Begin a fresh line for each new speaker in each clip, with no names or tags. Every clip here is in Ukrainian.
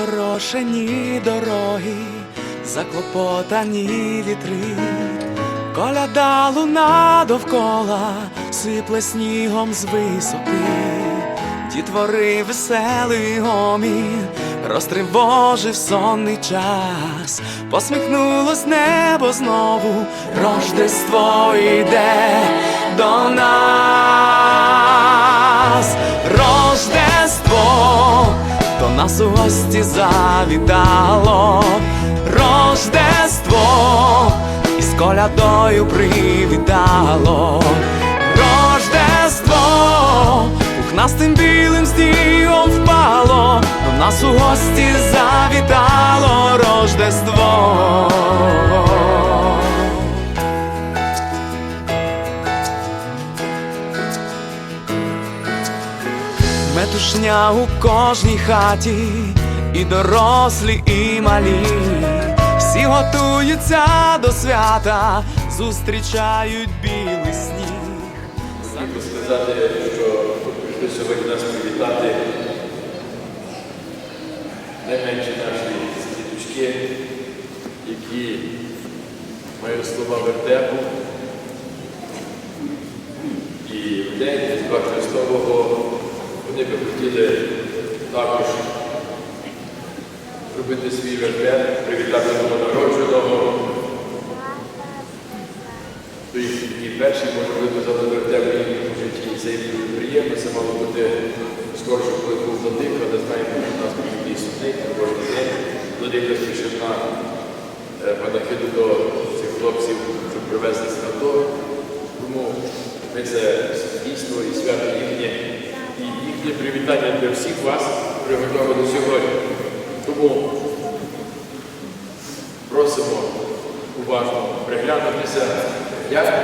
Запорошені дороги, заклопотані вітри, коляда луна довкола, сипле снігом з висоти, дітвори веселий гомін, розтривожив сонний час, посміхнулось небо знову, Рождество йде до нас, нас у гості завітало Рождество і з колядою привітало Рождество пухнастим білим снігом впало До нас у гості завітало Рождество Метушня у кожній хаті, і дорослі, і малі, всі готуються до свята, зустрічають білий сніг.
Хочу сказати, що прийшли сьогодні нас привітати найменші наші діточки, які мають слова вертепу. І в день Різдва Христового вони би хотіли також зробити свій вертеп, привітати новонародженого. То їх такі перші, можливо, задовольте в їхньому житті. І це їм приємно, це мало бути скорше, коли був владик, але знаємо, що в нас такий судник кожен день. Владика спішив на е, панахиду до цих хлопців, щоб привезти свято. Тому ми це дійство і свято їхнє, їхнє привітання для всіх вас приготовлено сьогодні. Тому просимо уважно приглянутися, як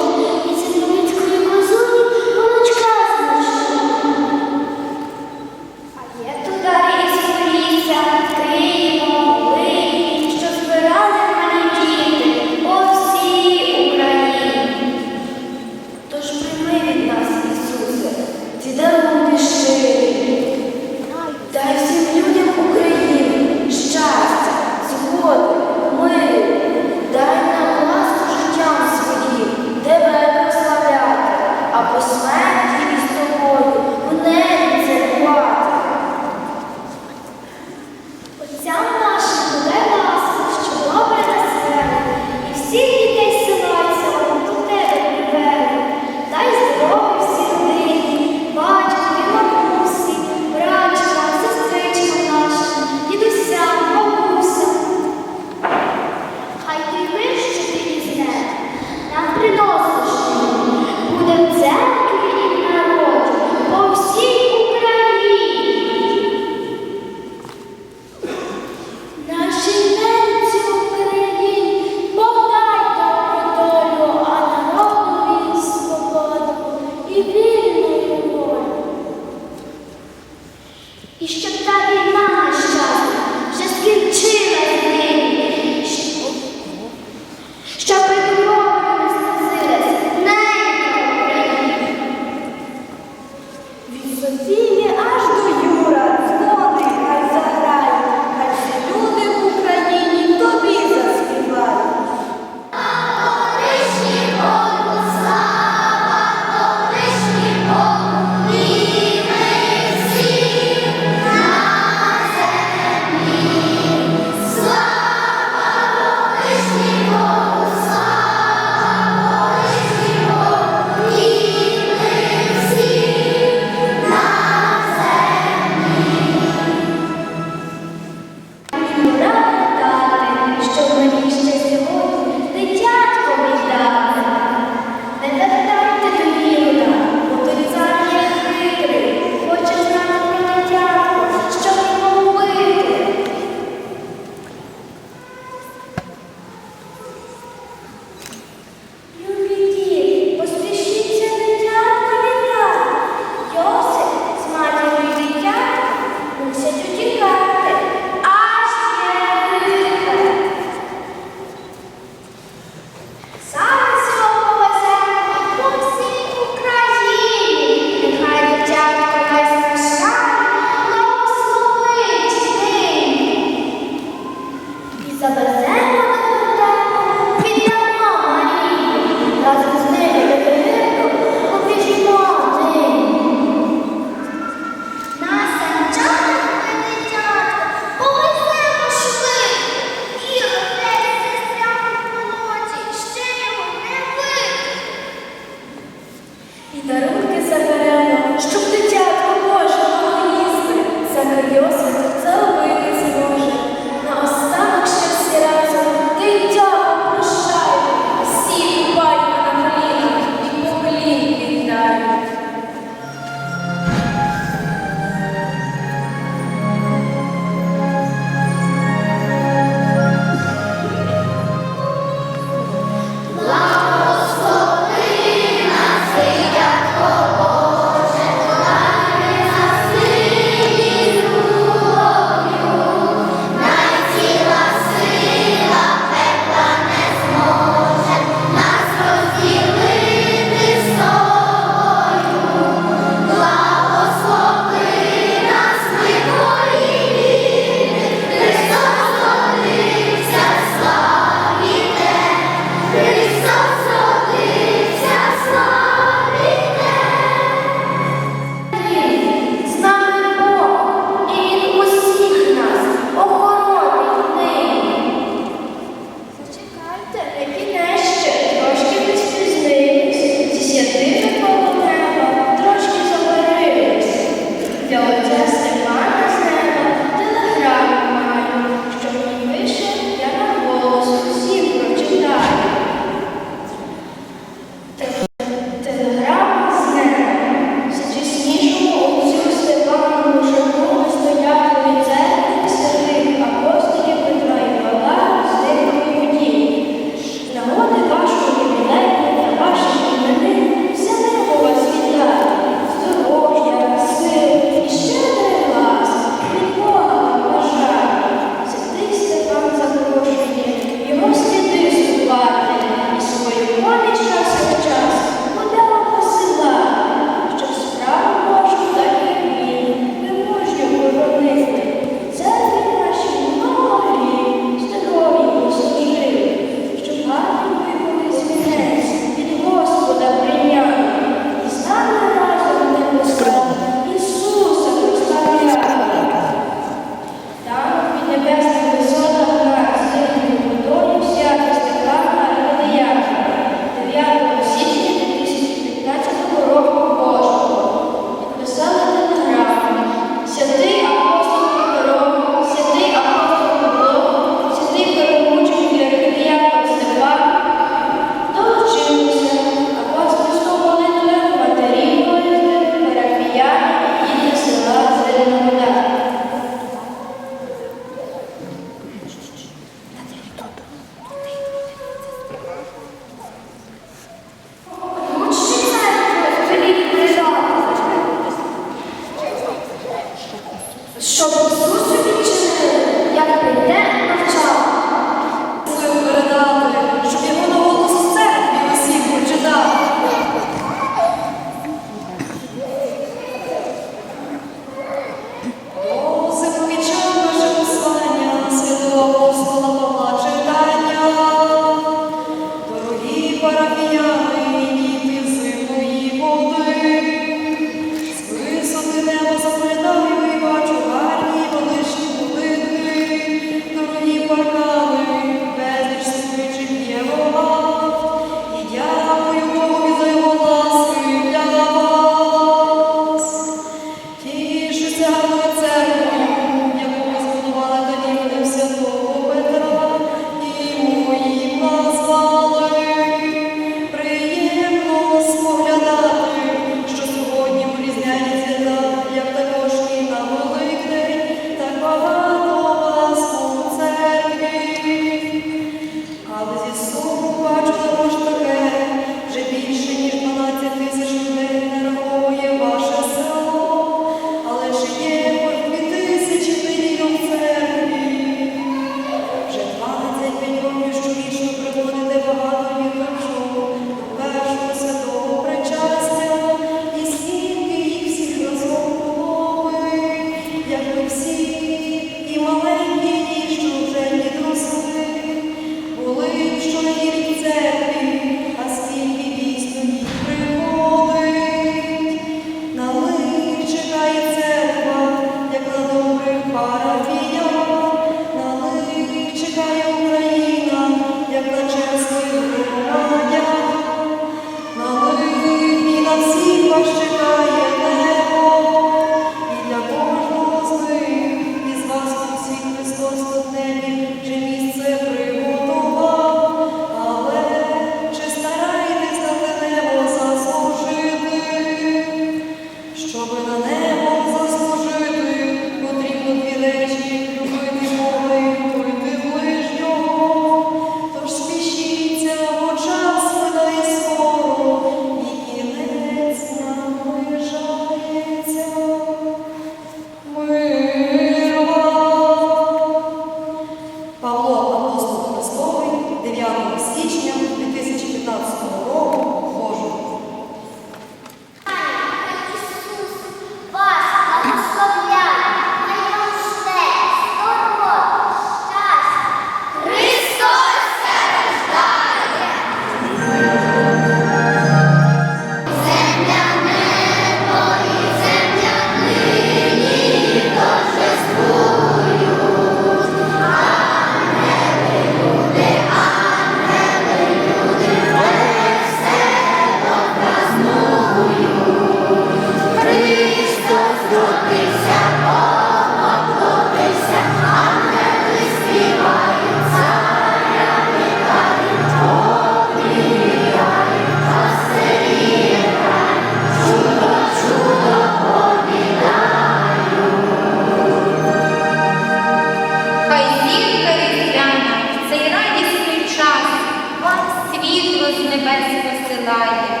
силає,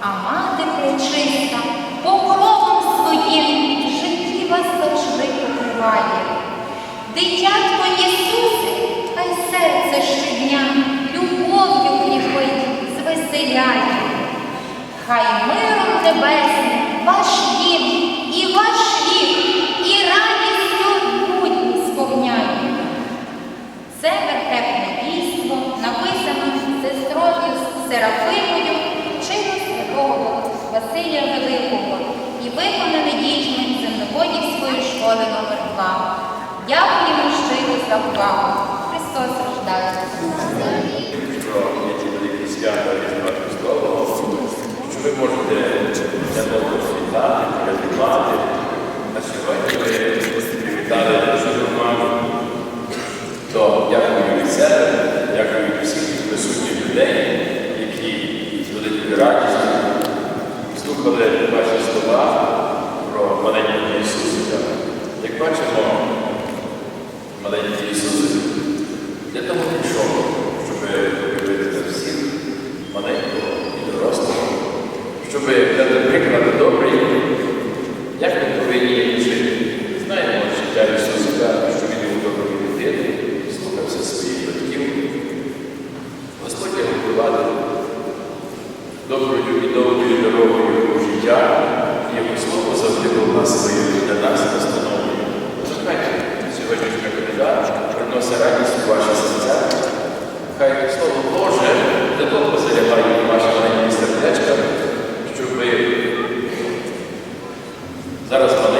а
мати пречиста покровом своїм житті вас завжди покриває. Дитятко Ісусе, та й серце щодня любов'ю гріхить, звеселяє. Хай миром небесним ваш дім і ваш. слава. Дякую щиро за увагу. Христос
рождає. Ви можете світати. приносить радість у ваші серця. Хай Слово Боже тепло залягає ваші маленькі сердечка, щоб ви зараз вони.